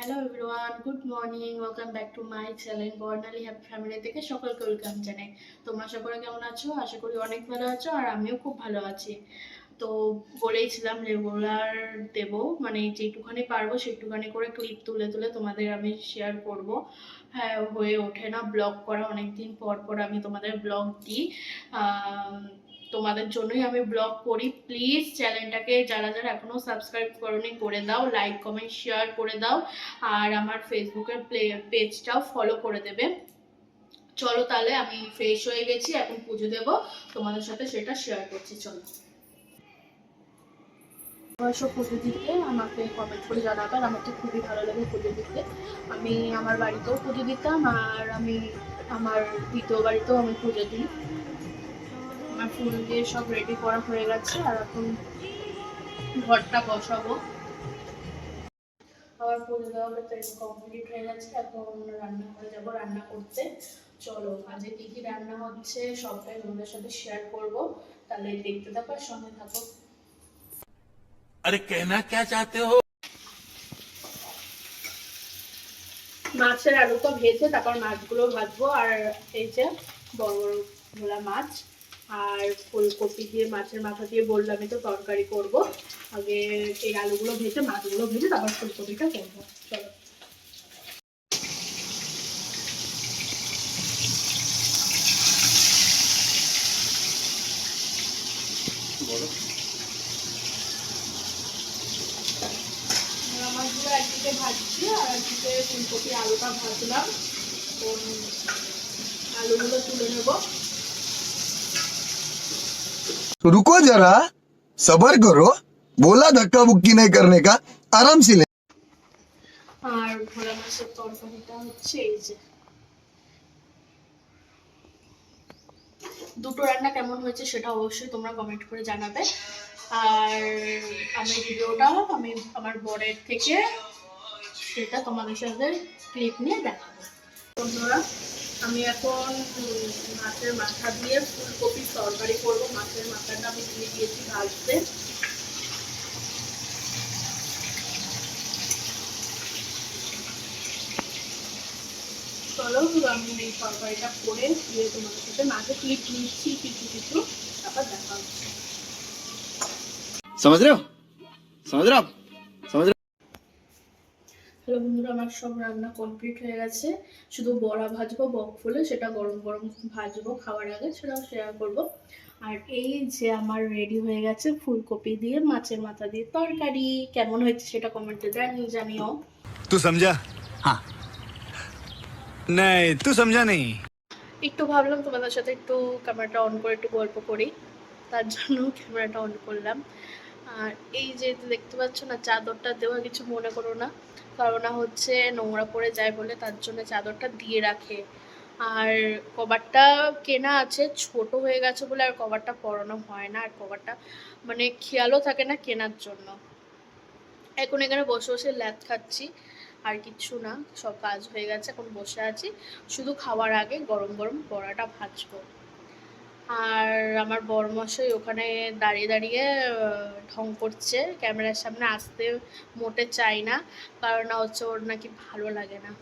Hello everyone good morning welcome back to my channel Barnali happy family থেকে সকলকে welcome জানাই। তোমরা সকলে কেমন আছো? আশা করি অনেক ভালো আছো আর আমিও খুব ভালো আছি। তো বলেইছিলাম রেগুলার দেব মানে যেটুখানি পারব সেটুখানি করে ক্লিপ তুলে তুলে তোমাদের আমি শেয়ার করব। হ্যাঁ হয়ে ওঠে না ব্লগ করা অনেক দিন পর পর আমি তোমাদের ব্লগ দিই। তোমাদের জন্যই আমি ব্লগ করি। প্লিজ চ্যানেলটাকে যারা যারা এখনও সাবস্ক্রাইব করনি, করে দাও লাইক কমেন্ট শেয়ার করে দাও। আর আমার ফেসবুকের প্লে পেজটাও ফলো করে দেবে। চলো তাহলে, আমি ফ্রেশ হয়ে গেছি, এখন পুজো দেব। তোমাদের সাথে সেটা শেয়ার করছি, চলো। বয়স পুজো দিতে আমাকে কমেন্ট করে জানাবে, আর আমার তো খুবই ভালো লাগে পুজো দিতে। আমি আমার বাড়িতেও পুজো দিতাম, আর আমি আমার দ্বিতীয় বাড়িতেও আমি পুজো দিই। আমার ফুল দিয়ে সব রেডি করা হয়ে গেছে আর এখন ঘরটা বসাবো। আমার পুজো দেওয়া তো কমপ্লিট হয়ে গেছে। এখন রান্না করে যাব রান্না করতে। চলো আজকে কী কী রান্না হচ্ছে সবটাই তোমাদের সাথে শেয়ার করব। তাহলে দেখতে থাকো আর সঙ্গে থাকো। আরে কেনা কে চাতে হো? মাছের আলুটা ভেজে তারপর মাছগুলো ভাজবো আর এই যে বড় বড় ভোলা মাছ। আর ফুলকপি দিয়ে মাছের মাথা দিয়ে বললামই তো তরকারি করব। আগে এই আলুগুলো ভেজে মাছগুলো ভেজে তারপর ফুলকপিটা করব। চলো। মাছগুলো একদিকে ভাজছি আর একদিকে ফুলকপি আলুটা ভাজলাম। আলুগুলো তুলে নেব। तो रुको जरा सबर करो बोला धक्का बुक्की नहीं करने का आराम से ले আর ভোলা মাছের তরকারিটা হচ্ছে এই যে দুটো রান্না কেমন হয়েছে সেটা অবশ্যই তোমরা কমেন্ট করে জানাবে আর আমি ভিডিওটা আমি আমার বরের থেকে সেটা তোমাদের সাথে ক্লিপ নিয়ে দেখাবো বন্ধুরা আমি এখন উম, মাছের মাথা দিয়ে ফুলকপির তরকারি করবো মাছের মাথাটা আমি দিয়ে দিয়েছি ভাজতে চলো আমি এই তরকারিটা করে দিয়ে তোমাদের সাথে মাঝে ক্লিপ নিচ্ছি কিছু কিছু তারপর দেখা হচ্ছে समझ रहे हो समझ रहे हो आप समझ रहे हो তাহলে বন্ধুরা আমার সব রান্না কমপ্লিট হয়ে গেছে। শুধু বড়া ভাজবো বক ফুলে সেটা গরম গরম ভাজবো খাওয়ার আগে সেটাও শেয়ার করব। আর এই যে আমার রেডি হয়ে গেছে ফুলকপি দিয়ে মাছের মাথা দিয়ে তরকারি। কেমন হয়েছে সেটা কমেন্টে জানিও। তুই সমঝা হ্যাঁ নাই তুই সমঝা নেই একটু ভাবলাম তোমাদের সাথে একটু ক্যামেরাটা অন করে একটু গল্প করি। তার জন্য ক্যামেরাটা অন করলাম। আর এই যে দেখতে পাচ্ছ না চাদরটা দেওয়া কিছু মনে করো না। কারণ হচ্ছে নোংরা পড়ে যায় বলে তার জন্য চাদরটা দিয়ে রাখে। আর কভারটা কেনা আছে, ছোট হয়ে গেছে বলে আর কভারটা পরানো হয় না। আর কভারটা মানে খেয়ালও থাকে না কেনার জন্য। এখন এখানে বসে বসে ল্যাদ খাচ্ছি, আর কিচ্ছু না। সব কাজ হয়ে গেছে, এখন বসে আছি। শুধু খাওয়ার আগে গরম গরম বড়াটা ভাজবো। আর আমার বড়মশাই ওখানে দাঁড়িয়ে দাঁড়িয়ে ঢং করছে। ক্যামেরার সামনে আসতে মোটে চাই না, কারণ হচ্ছে ওর নাকি ভালো লাগে না।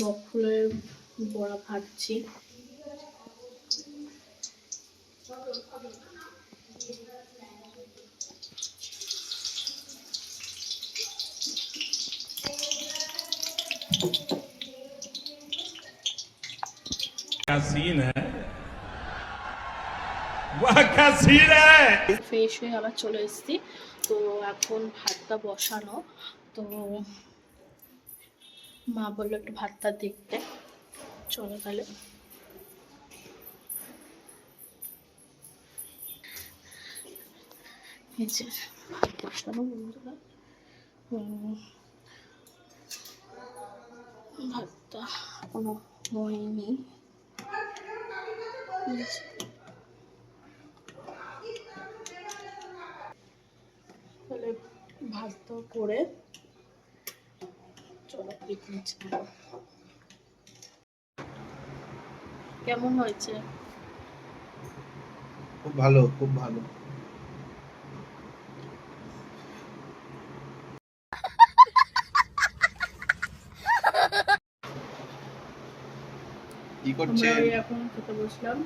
বকফুলের বড়া ভাজছি। क्या सीन है वाह क्या सीन है ফ্রেশ হয়ে আবার চলে এসেছি তো এখন ভাতটা বসানো তো মা বললো একটু ভাতটা দেখতে চলো তাহলে ভাতটা তাহলে ভাজটা করে চলো কেমন হয়েছে? খুব ভালো খুব ভালো। কি আমরা করছেন ওই এখন খেতে বসলাম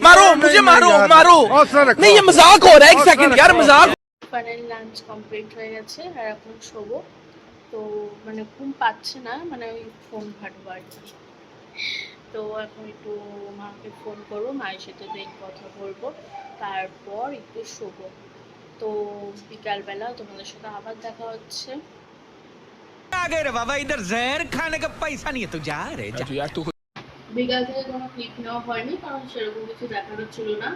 मारो मुझे मारो मारो नहीं ये मजाक हो रहा है एक सेकंड यार मजाक ফাইনাল লাঞ্চ কমপ্লিট হয়ে গেছে আর এখন শোবো তো মানে ঘুম পাচ্ছে না মানে ওই ফোন ঘাটবো আর কি তো এখন একটু মাকে ফোন করবো মায়ের সাথে দেখ কথা বলবো তারপর একটু শোবো তো বিকালবেলা তোমাদের সাথে আবার দেখা হচ্ছে आ गए रे बाबा इधर जहर खाने का पैसा नहीं है तू जा रे जा यार तू বিকাল থেকে কোনো ক্লিপ নেওয়া হয়নি কারণ সেরকম কিছু দেখানোর ছিল না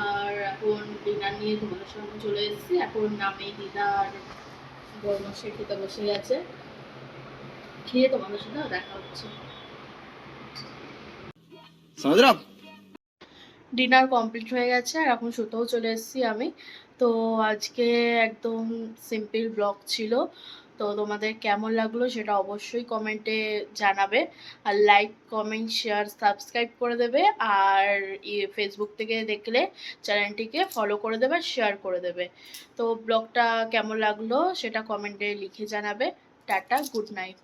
আর এখন ডিনার নিয়ে তোমাদের সামনে চলে এসেছি এখন আমি দিদা আর বর্মশাই খেতে বসে গেছে খেয়ে তোমাদের সাথে দেখা হচ্ছে समझ रहे हो आप ডিনার কমপ্লিট হয়ে গেছে আর এখন শুতেও চলে এসেছি আমি তো আজকে একদম সিম্পল ব্লগ ছিল তো তোমাদের কেমন লাগল সেটা অবশ্যই কমেন্টে জানাবে। আর লাইক কমেন্ট শেয়ার সাবস্ক্রাইব করে দেবে। আর ফেসবুক থেকে দেখলে চ্যানেলটিকে ফলো করে দেবে শেয়ার করে দেবে। তো ব্লগটা কেমন লাগল সেটা কমেন্টে লিখে জানাবে। Tata good night